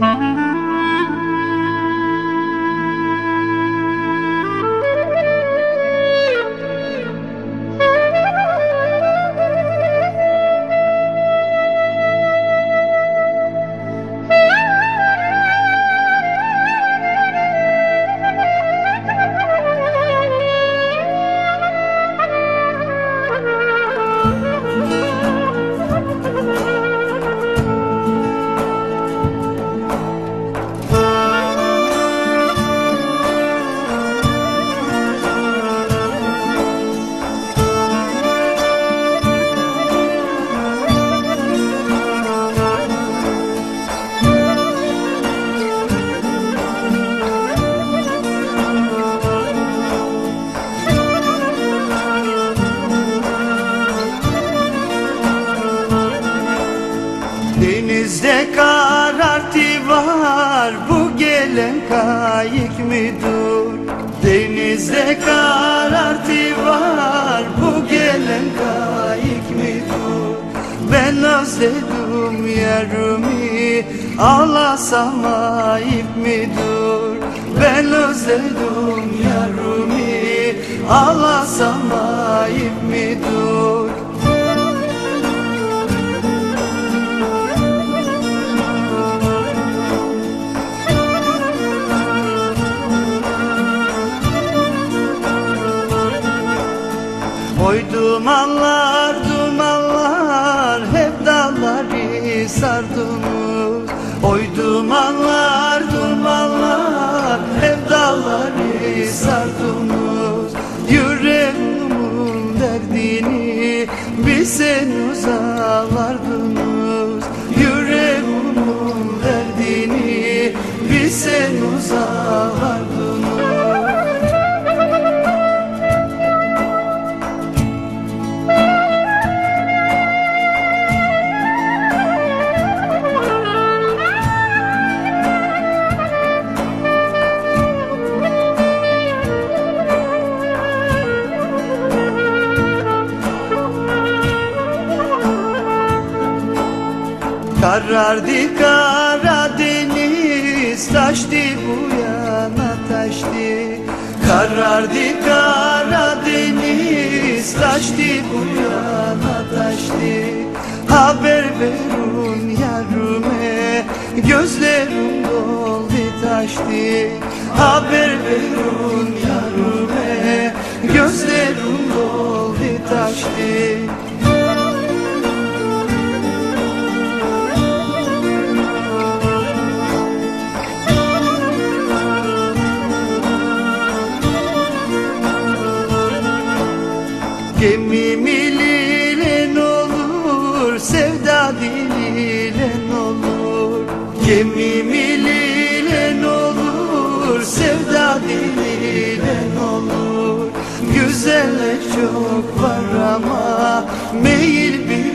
Mm-hmm. Denizde karartı var bu gelen kayık mıdır? Denizde karartı var bu gelen kayık mıdır? Ben özledim yerimi ağlasam ayıp mıdır? Ben özledim yerimi ağlasam ayıp mıdır? Dumanlar dumanlar hep dağları sardınız Karardı Karadeniz taştı bu yana taştı. Karardı Karadeniz taştı bu yana taştı. Haber verin yarıme gözlerim doldu taştı. Haber verin yarıme Gemimi lilen olur, sevda dililen olur. Gemimi lilen olur, sevda dililen olur. Güzeller çok var ama meyil bir